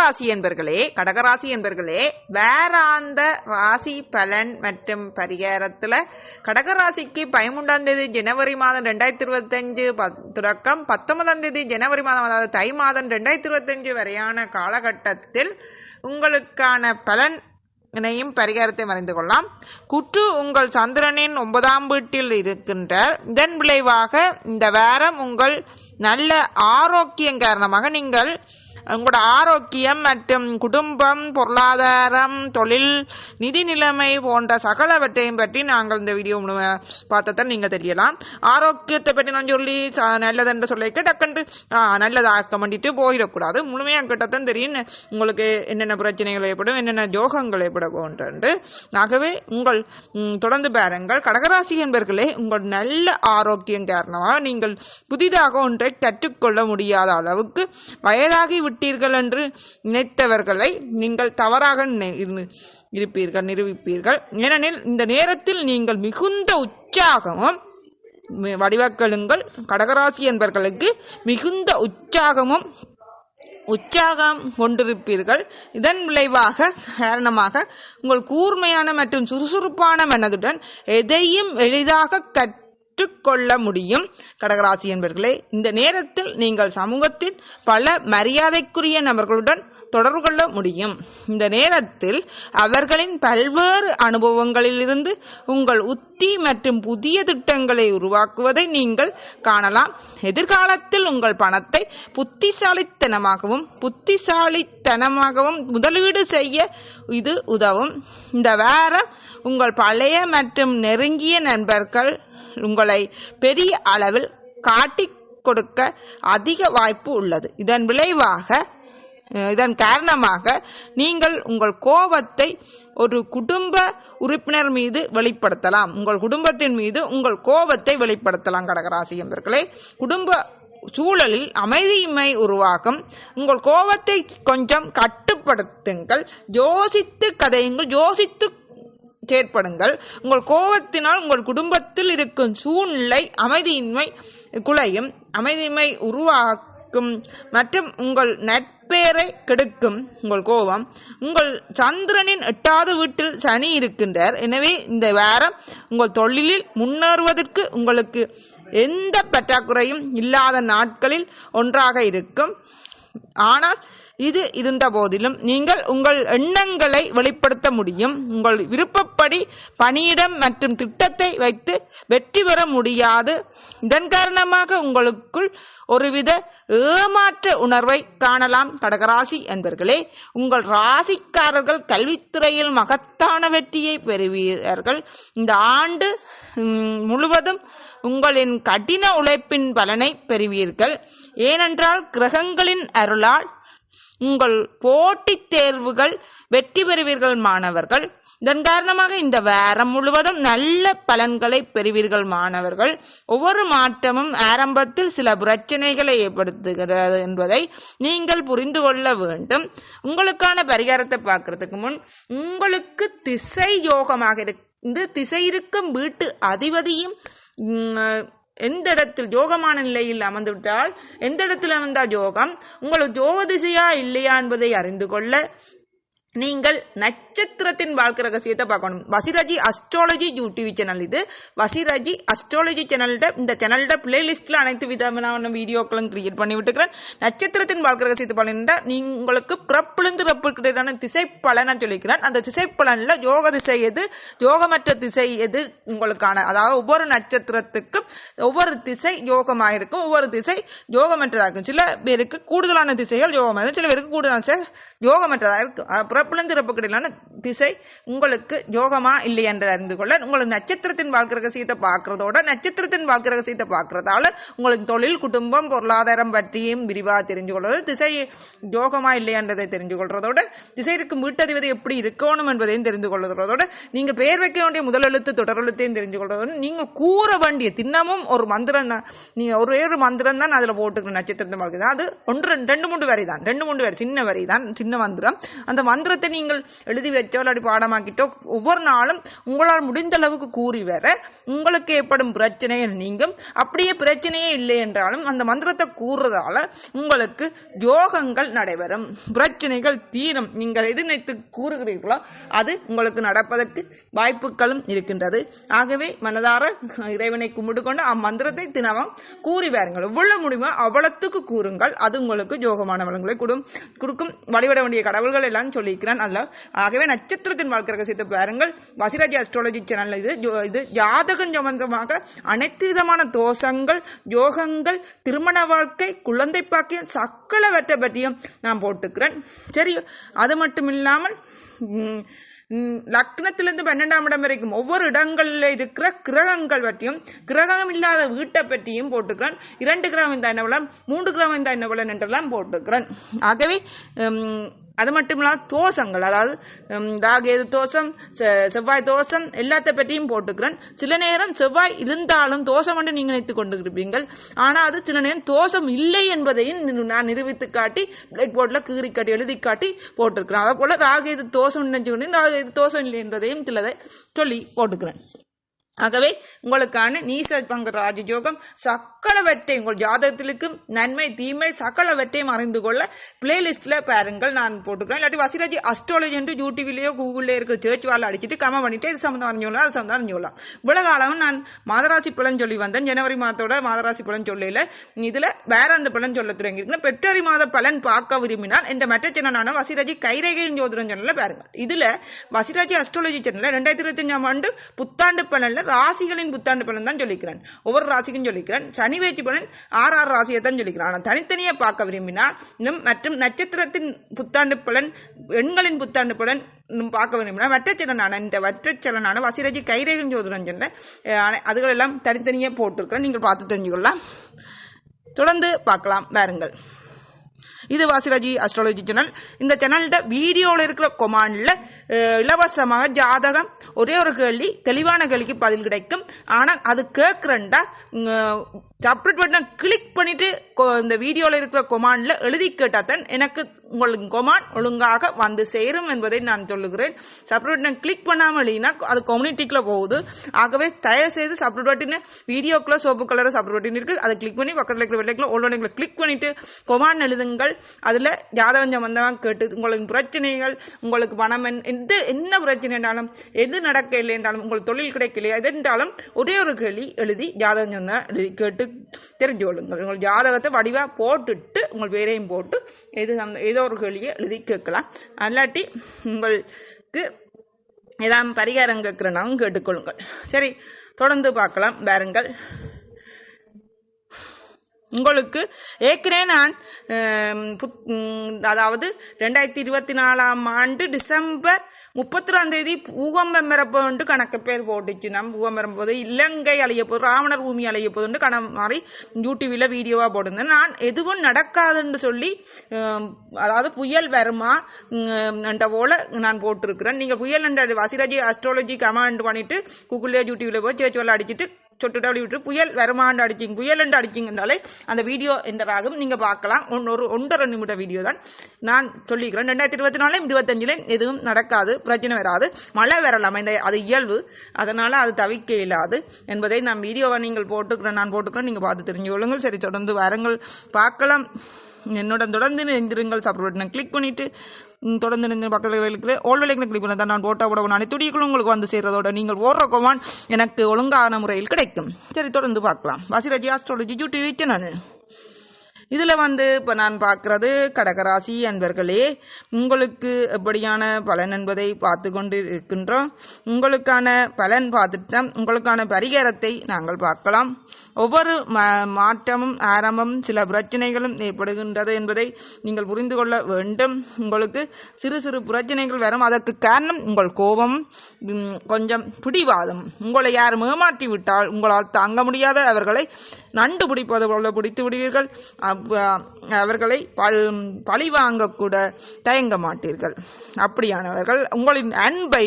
ராசி என்பர்களே கடகராசி என்பர்களே வேறாந்த ராசி பலன் மற்றும் பரிகாரத்துல கடகராசிக்கு பதிமூன்றாம் தேதி ஜனவரி மாதம் ரெண்டாயிரத்தி இருபத்தஞ்சு தொடக்கம். பத்தொன்பதாம் தேதி ஜனவரி மாதம் அதாவது தை மாதம் ரெண்டாயிரத்தி இருபத்தஞ்சு வரையான காலகட்டத்தில் உங்களுக்கான பலன் இணையும் பரிகாரத்தை மறைந்து கொள்ளலாம். குற்று உங்கள் சந்திரனின் ஒன்பதாம் வீட்டில் இருக்கின்ற இதன் விளைவாக இந்த வாரம் உங்கள் நல்ல ஆரோக்கியம் காரணமாக நீங்கள் உங்களோட ஆரோக்கியம் மற்றும் குடும்பம் பொருளாதாரம் தொழில் நிதி நிலைமை போன்ற சகலவற்றையும் பற்றி நாங்கள் இந்த வீடியோ பார்த்ததான் நீங்கள் தெரியலாம். ஆரோக்கியத்தை பற்றி நான் சொல்லி ச- நல்லதென்று சொல்லிக்க டக்குன்று நல்லதாக நல்லதாக்க போயிடக்கூடாது. முழுமையாக கிட்டத்தான் தெரியும் உங்களுக்கு என்னென்ன பிரச்சனைகள் ஏற்படும் என்னென்ன ஜோகங்கள் ஏற்பட போன்றது ஆகவே உங்கள் தொடர்ந்து பாருங்கள். கடகராசி என்பர்களே உங்கள் நல்ல ஆரோக்கியம் காரணமாக நீங்கள் புதிதாக ஒன்றை கற்றுக்கொள்ள முடியாத அளவுக்கு வயதாகி விட்டு விட்டீர்கள் என்று நினைத்தவர்களை நீங்கள் தவறாக இருப்பீர்கள் நிரூபிப்பீர்கள். ஏனெனில் இந்த நேரத்தில் நீங்கள் மிகுந்த உற்சாகமும் மி- வடிவக்கெழுங்கள் கடகராசி என்பவர்களுக்கு மிகுந்த உற்சாகமும் உற்சாகம் கொண்டிருப்பீர்கள். இதன் விளைவாக காரணமாக உங்கள் கூர்மையான மற்றும் சுறுசுறுப்பான மனதுடன் எதையும் எளிதாக கற்றுக்கொள்ள முடியும். கடகராசி என்பர்களே இந்த நேரத்தில் நீங்கள் சமூகத்தின் பல மரியாதைக்குரிய நபர்களுடன் தொடர்பு கொள்ள முடியும். இந்த நேரத்தில் அவர்களின் பல்வேறு அனுபவங்களிலிருந்து உங்கள் உத்தி மற்றும் புதிய திட்டங்களை உருவாக்குவதை நீங்கள் காணலாம். எதிர்காலத்தில் உங்கள் பணத்தை புத்திசாலித்தனமாகவும் புத்திசாலித்தனமாகவும் முதலீடு செய்ய இது உதவும். இந்த வாரம் உங்கள் பழைய மற்றும் நெருங்கிய நண்பர்கள் உங்களை பெரிய அளவில் காட்டிக் கொடுக்க அதிக வாய்ப்பு உள்ளது. இதன் விளைவாக இதன் காரணமாக நீங்கள் உங்கள் கோபத்தை ஒரு குடும்ப உறுப்பினர் மீது வெளிப்படுத்தலாம். உங்கள் குடும்பத்தின் மீது உங்கள் கோபத்தை வெளிப்படுத்தலாம் கடகராசி என்பர்களே. குடும்ப சூழலில் அமைதியின்மை உருவாகும். உங்கள் கோபத்தை கொஞ்சம் கட்டுப்படுத்துங்கள். யோசித்து கதையுங்கள். யோசித்து செயற்படுங்கள் உங்கள் கோபத்தினால் உங்கள் குடும்பத்தில் இருக்கும் சூழ்நிலை அமைதியின்மை குலையும். அமைதியின்மை உருவாக்கும் மற்றும் உங்கள் நட்பேரை கெடுக்கும் உங்கள் கோபம். உங்கள் சந்திரனின் எட்டாவது வீட்டில் சனி இருக்கின்றார். எனவே இந்த வாரம் உங்கள் தொழிலில் முன்னேறுவதற்கு உங்களுக்கு எந்த பற்றாக்குறையும் இல்லாத நாட்களில் ஒன்றாக இருக்கும். ஆனால் இது இருந்த போதிலும் நீங்கள் உங்கள் எண்ணங்களை வெளிப்படுத்த முடியும். உங்கள் விருப்பப்படி பணியிடம் மற்றும் திட்டத்தை வைத்து வெற்றி பெற முடியாது. இதன் காரணமாக உங்களுக்குள் ஒருவித ஏமாற்ற உணர்வை காணலாம். கடகராசி என்பர்களே உங்கள் ராசிக்காரர்கள் கல்வித்துறையில் மகத்தான வெற்றியை பெறுவீர்கள். இந்த ஆண்டு முழுவதும் உங்களின் கடின உழைப்பின் பலனை பெறுவீர்கள். ஏனென்றால் கிரகங்களின் அருளால் உங்கள் போட்டித் தேர்வுகள் வெற்றி பெறுவீர்கள் மாணவர்கள். இதன் காரணமாக இந்த வாரம் முழுவதும் நல்ல பலன்களை பெறுவீர்கள் மாணவர்கள். ஒவ்வொரு மாற்றமும் ஆரம்பத்தில் சில பிரச்சனைகளை ஏற்படுத்துகிறது என்பதை நீங்கள் புரிந்து கொள்ள வேண்டும். உங்களுக்கான பரிகாரத்தை பார்க்கறதுக்கு முன் உங்களுக்கு திசை யோகமாக இருந்து திசை இருக்கும் வீட்டு அதிபதியும் உம், எந்த இடத்தில் யோகமான நிலையில் அமர்ந்துவிட்டால் எந்த இடத்தில் அமர்ந்தால் யோகம் உங்களுக்கு யோக திசையா இல்லையா என்பதை அறிந்து கொள்ள நீங்கள் நட்சத்திரத்தின் வாழ்க்கை ரகசியத்தை பார்க்கணும். வசிராஜி அஸ்ட்ராலஜி யூடியூப் சேனல் இது. வசிராஜி அஸ்ட்ராலஜி சேனல்ட இந்த சேனல்ட பிளேலிஸ்ட்ல அனைத்து விதமான வீடியோக்களும் கிரியேட் பண்ணி விட்டுக்கிறேன். நட்சத்திரத்தின் வாழ்க்கை ரகசியத்தை பண்ணிருந்தா நீங்க உங்களுக்கு பிறப்பிலிருந்து பிறப்புக்கிட்டான திசை பலனை சொல்லிக்கிறேன் அந்த திசை பலன்ல யோக திசை எது? யோகமற்ற திசை எது உங்களுக்கான? அதாவது ஒவ்வொரு நட்சத்திரத்துக்கும் ஒவ்வொரு திசை யோகமாக இருக்கும் ஒவ்வொரு திசை யோகமற்றதாக இருக்கும் சில பேருக்கு கூடுதலான திசைகள் யோகமாக இருக்கும் சில பேருக்கு கூடுதலான திசை யோகமற்றதாக இருக்கும் அப்புறம் பிறப்பிலிருந்து இறப்புக்கிடையிலான திசை உங்களுக்கு யோகமா இல்லை என்று அறிந்து கொள்ள உங்களுக்கு நட்சத்திரத்தின் வாழ்க்கை ரகசியத்தை பார்க்கறதோட நட்சத்திரத்தின் வாழ்க்கை ரகசியத்தை பார்க்கறதால உங்களுக்கு தொழில் குடும்பம் பொருளாதாரம் பற்றியும் விரிவாக தெரிஞ்சு கொள்வது திசை யோகமா இல்லையான்றதை தெரிஞ்சு கொள்றதோட திசை இருக்கும் வீட்டதிபதி எப்படி இருக்கணும் என்பதையும் தெரிந்து கொள்றதோட நீங்க பெயர் வைக்க வேண்டிய முதல் எழுத்து தொடர் எழுத்தையும் தெரிஞ்சு கொள்றதோட நீங்கள் கூற வேண்டிய தின்னமும் ஒரு மந்திரம் தான். நீங்க ஒரே ஒரு மந்திரம் தான் அதில் போட்டுக்கணும் நட்சத்திரத்தின் வாழ்க்கை தான் அது ஒன்று ரெண்டு- மூன்று வரி தான் ரெண்டு மூன்று வரி சின்ன வரி தான் சின்ன மந்திரம் அந்த மந்திர புத்தகத்தை நீங்கள் எழுதி வச்சோ அல்லது பாடமாக்கிட்டோ ஒவ்வொரு நாளும் உங்களால் முடிந்த அளவுக்கு கூறி வர உங்களுக்கு ஏற்படும் பிரச்சனைகள் நீங்கும். அப்படியே பிரச்சனையே இல்லை என்றாலும் அந்த மந்திரத்தை கூறுறதால உங்களுக்கு யோகங்கள் நடைபெறும். பிரச்சனைகள் தீரும் நீங்கள் எது நினைத்து கூறுகிறீர்களோ அது உங்களுக்கு நடப்பதற்கு வாய்ப்புகளும் இருக்கின்றது. ஆகவே மனதார இறைவனை கும்பிட்டு கொண்டு அம்மந்திரத்தை தினமும் கூறி வாருங்கள். எவ்வளவு முடியுமோ அவ்வளத்துக்கு கூறுங்கள். அது உங்களுக்கு யோகமான வளங்களை கொடுக்கும். வழிபட வேண்டிய கடவுள்கள் எல்லாம் சொல்லி வைக்கிறான் அதுல ஆகவே நட்சத்திரத்தின் வாழ்க்கை ரகசியத்தை பாருங்கள். வசிராஜி அஸ்ட்ராலஜி சேனல் இது இது ஜாதகம் சம்பந்தமாக அனைத்து விதமான தோஷங்கள் யோகங்கள் திருமண வாழ்க்கை குழந்தை பாக்கியம் சக்கலவற்றை பற்றியும் நான் போட்டுக்கிறேன். சரி அது மட்டும் இல்லாமல் லக்னத்திலிருந்து பன்னெண்டாம் இடம் வரைக்கும் ஒவ்வொரு இடங்களில் இருக்கிற கிரகங்கள் பற்றியும் கிரகம் இல்லாத வீட்டை பற்றியும் போட்டுக்கிறேன். இரண்டு கிரகம் இந்த என்ன மூன்று கிரகம் இந்த என்ன என்றெல்லாம் போட்டுக்கிறேன். ஆகவே அது மட்டும் இல்லாமல் தோஷங்கள் அதாவது ராகேது தோசம் செ- செவ்வாய் தோசம் எல்லாத்த பற்றியும் போட்டுக்கிறேன். சில நேரம் செவ்வாய் இருந்தாலும் தோஷம் என்று நீங்கள் நினைத்து கொண்டு இருப்பீங்கள் ஆனால் அது சில நேரம் தோஷம் இல்லை என்பதையும் நான் நிரூபித்து காட்டி பிளாக் போர்டில் கீறி காட்டி எழுதி காட்டி போட்டிருக்கிறேன். அதே போல் ராகேது தோசம் நினைச்சு கொண்டு ராகேது தோஷம் இல்லை என்பதையும் சிலதை சொல்லி போட்டுக்கிறேன். ஆகவே உங்களுக்கான நீச பங்கு ராஜயோகம் சக்கலவற்றை உங்கள் ஜாதகத்திற்கும் நன்மை தீமை சகலவற்றையும் அறிந்து கொள்ள பிளேலிஸ்ட்ல பாருங்கள். நான் போட்டுக்கிறேன். இல்லாட்டி வசிராஜி அஸ்ட்ராலஜி என்று யூடியூப்லயோ கூகுள்ல இருக்கிற சர்ச் வாழ அடிச்சிட்டு கம பண்ணிட்டு இது சம்மந்தம் அறிஞ்சோலாம் அது சம்மந்தம் அறிஞ்சோலாம் இவ்வளவு காலம் நான் மாதராசி பலன் சொல்லி வந்தேன். ஜனவரி மாதத்தோட மாதராசி பலன் சொல்லல இதுல வேற அந்த பலன் சொல்ல தொடங்கியிருக்கேன் பெற்றோரி மாத பலன் பார்க்க விரும்பினால் இந்த மற்ற சேனலான வசிராஜி கைரேகையின் ஜோதிடம் சேனல்ல பாருங்க. இதுல வசிராஜி அஸ்ட்ராலஜி சேனல்ல ரெண்டாயிரத்தி இருபத்தஞ்சாம் ஆண்டு புத்தாண்டு பலன்ல ராசிகளின் புத்தாண்டு பலன் தான் சொல்லிக்கிறேன். ஒவ்வொரு ராசிக்கும் சொல்லிக்கிறான். சனி வேட்சி பலன் ஆறு ஆறு ராசியை தான் சொல்லிக்கிறான். ஆனால் தனித்தனியாக பார்க்க விரும்பினால் இன்னும் மற்றும் நட்சத்திரத்தின் புத்தாண்டு பலன் எண்களின் புத்தாண்டு பலன் இன்னும் பார்க்க விரும்பினால் வற்றச்சலனான இந்த வற்றச்சலனான வசிரஜி கைரேகன் ஜோதிடம் சென்ற அதுகளெல்லாம் தனித்தனியே போட்டிருக்கிறேன். நீங்கள் பார்த்து தெரிஞ்சுக்கொள்ளலாம். தொடர்ந்து பார்க்கலாம். பாருங்கள் இது வாசிராஜி அஸ்ட்ராலஜி சேனல் இந்த சேனல்கிட்ட வீடியோவில் இருக்கிற கொமாண்டில் இலவசமாக ஜாதகம் ஒரே ஒரு கேள்வி தெளிவான கேள்விக்கு பதில் கிடைக்கும். ஆனால் அது கேட்குறண்டா சப்ரேட் பட்டன் கிளிக் பண்ணிட்டு இந்த வீடியோவில் இருக்கிற கொமாண்டில் எழுதி கேட்டால் தான் எனக்கு உங்களுக்கு கொமாண்ட் ஒழுங்காக வந்து சேரும் என்பதை நான் சொல்லுகிறேன். சப்ரேட் பட்டன் கிளிக் பண்ணாமல் எழுதினா அது கம்யூனிட்டிக்குள்ள போகுது. ஆகவே தயவு செய்து சப்ரேட் பட்டின் வீடியோக்குள்ள சோப்பு கலர் சப்ரேட் பட்டின் இருக்குது அதை கிளிக் பண்ணி பக்கத்தில் இருக்கிற வெள்ளைக்குள்ள ஓல்டோனில் கிளிக் பண்ணிட்டு கொமாண்ட் எழுதுங்கள். அதில் ஜாதகம் சம்பந்தமாக கேட்டு உங்களுக்கு பிரச்சனைகள் உங்களுக்கு பணம் என்- எது என்ன பிரச்சனை என்றாலும் எது நடக்க இல்லை என்றாலும் உங்களுக்கு தொழில் கிடைக்கலையா எது என்றாலும் ஒரே ஒரு கேள்வி எழுதி ஜாதகம் சொன்ன எழுதி கேட்டு தெரிஞ்சு கொள்ளுங்கள் உங்கள் ஜாதகத்தை வடிவாக போட்டுட்டு உங்கள் பேரையும் போட்டு எது ஏதோ ஒரு கேள்வியை எழுதி கேட்கலாம். அல்லாட்டி உங்களுக்கு ஏதாவது பரிகாரம் கேட்கிறனாலும் கேட்டுக்கொள்ளுங்கள். சரி தொடர்ந்து பார்க்கலாம். பாருங்கள் உங்களுக்கு ஏற்கனவே நான். புத்- அதாவது ரெண்டாயிரத்தி இருபத்தி நாலாம் ஆண்டு டிசம்பர் முப்பத்தொராம் தேதி பூகம்பம் வரப்போன்று கணக்கு பேர் போட்டுச்சு. நம்ம பூகம்பம் போது இலங்கை அழிய போது ராவணர் பூமி அழிய போதுண்டு கண மாதிரி யூடியூபில் வீடியோவாக போட்டிருந்தேன். நான் எதுவும் நடக்காதுன்னு சொல்லி அதாவது புயல் வருமா என்ற போல நான் போட்டிருக்கிறேன். நீங்கள் புயல் என்ற வசிராஜி அஸ்ட்ராலஜி கமெண்ட் பண்ணிட்டு கூகுள்ல யூடியூபில் போய் சேர்ச்சி வரல அடிச்சிட்டு சொட்டு அப்படி விட்டு புயல் வருமாண்டு அடிச்சிங்க புயல் என்று அடிச்சிங்கனாலே அந்த வீடியோ என்றாகும் நீங்கள் பார்க்கலாம். ஒன் ஒரு ஒன்றரை நிமிட வீடியோ தான் நான் சொல்லிக்கிறேன். ரெண்டாயிரத்தி இருபத்தி நாலு இருபத்தஞ்சிலையும் எதுவும் நடக்காது பிரச்சனை வராது. மழை வரலாம் இந்த அது இயல்பு. அதனால் அது தவிக்க இயலாது என்பதை நான் வீடியோவை நீங்கள் போட்டுக்கிறேன் நான் போட்டுக்கிறேன் நீங்கள் பார்த்து தெரிஞ்சு கொள்ளுங்கள் சரி தொடர்ந்து வரங்கள். பார்க்கலாம். என்னுடன் தொடர்ந்து இணைந்திருங்கள் சப்ஸ்கிரைப் கிளிக் பண்ணிட்டு தொடர்ந்து நின்று பக்கத்தில் இருக்கிற ஓல் விலைகளை கிளிக் பண்ணி தான் நான் போட்டோ போட அனைத்து துடிகளும் உங்களுக்கு வந்து சேர்றதோட நீங்கள் ஓடுற கொமான் எனக்கு ஒழுங்கான முறையில் கிடைக்கும். சரி தொடர்ந்து பார்க்கலாம். வாசிராஜி ஆஸ்ட்ராலஜி யூடியூப் சேனல் இதுல வந்து இப்ப நான் பார்க்குறது கடகராசி அன்பர்களே உங்களுக்கு எப்படியான பலன் என்பதை பார்த்து கொண்டு இருக்கின்றோம் உங்களுக்கான பலன் பார்த்துட்டு உங்களுக்கான பரிகாரத்தை நாங்கள் பார்க்கலாம். ஒவ்வொரு மாற்றமும் ஆரம்பம் சில பிரச்சனைகளும் ஏற்படுகின்றது என்பதை நீங்கள் புரிந்து கொள்ள வேண்டும். உங்களுக்கு சிறு சிறு பிரச்சனைகள் வரும். அதற்கு காரணம் உங்கள் கோபம் கொஞ்சம் பிடிவாதம். உங்களை யார் ஏமாற்றி விட்டால் உங்களால் தாங்க முடியாத அவர்களை நண்டு பிடிப்பது போல பிடித்து விடுவீர்கள். அவர்களை பழி வாங்கக்கூட தயங்க மாட்டீர்கள். அப்படியானவர்கள் உங்களின் அன்பை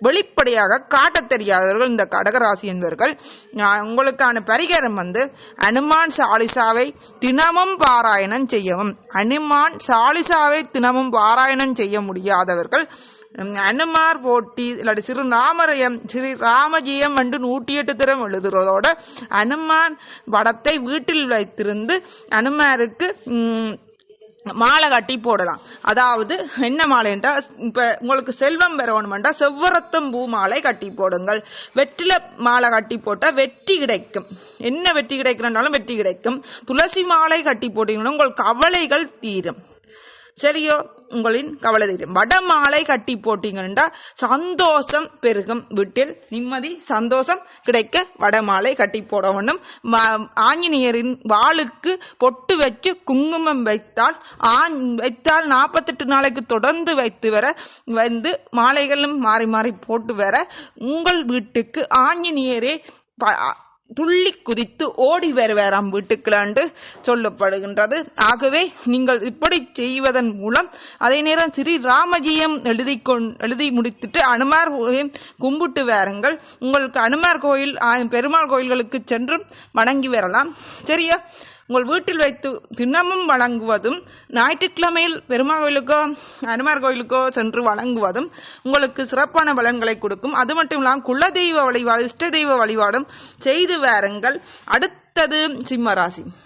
வெளிப்படையாக காட்டத் தெரியாதவர்கள் இந்த கடகராசி என்பவர்கள் உங்களுக்கான பரிகாரம் வந்து அனுமான் சாலிசாவை தினமும் பாராயணம் செய்யவும் அனுமான் சாலிசாவை தினமும் பாராயணம் செய்ய முடியாதவர்கள் அனுமார் போட்டி இல்லாட்டி சிறு ராமரயம் ஸ்ரீ ராமஜியம் என்று நூற்றி எட்டு திறம் எழுதுறதோட அனுமான் படத்தை வீட்டில் வைத்திருந்து அனுமாருக்கு மாலை கட்டி போடலாம் அதாவது என்ன மாலை என்றால் இப்போ உங்களுக்கு செல்வம் பெறணுமெண்டா செவ்வரத்தம் பூ மாலை கட்டி போடுங்கள் வெற்றில மாலை கட்டி போட்டால் வெற்றி கிடைக்கும் என்ன வெற்றி கிடைக்கிறனாலும் வெற்றி கிடைக்கும் துளசி மாலை கட்டி போட்டீங்கன்னா உங்கள் கவலைகள் தீரும் சரியோ? உங்களின் கவலை தெரியும் வடமாலை கட்டி போட்டீங்கன்னா சந்தோஷம் பெருகும் வீட்டில். நிம்மதி சந்தோஷம் கிடைக்க வடமாலை கட்டி போட வேண்டும் ஆஞ்சநேயரின் வாளுக்கு பொட்டு வச்சு குங்குமம் வைத்தால் ஆஞ் வைத்தால் நாற்பத்தெட்டு நாளைக்கு தொடர்ந்து வைத்து வர வந்து மாலைகளும் மாறி மாறி போட்டு வர உங்கள் வீட்டுக்கு ஆஞ்சநேயரே துள்ளி குதித்து ஓடி வருவாராம் வீட்டுக்குள்ளாண்டு சொல்லப்படுகின்றது. ஆகவே நீங்கள் இப்படி செய்வதன் மூலம் அதே நேரம் ஸ்ரீ ராமஜியம் எழுதி கொண் எழுதி முடித்துட்டு அனுமார் கோயிலையும் கும்பிட்டு வாருங்கள். உங்களுக்கு அனுமார் கோயில் பெருமாள் கோயில்களுக்கு சென்றும் வணங்கி வரலாம். சரியா? உங்கள் வீட்டில் வைத்து தினமும் வழங்குவதும் ஞாயிற்றுக்கிழமையில் பெருமாள் கோயிலுக்கோ அனுமார் கோயிலுக்கோ சென்று வழங்குவதும் உங்களுக்கு சிறப்பான பலன்களை கொடுக்கும். அது மட்டும் இல்லாமல் குலதெய்வ வழிபாடு இஷ்ட தெய்வ வழிபாடும் செய்து வாருங்கள். அடுத்தது சிம்மராசி.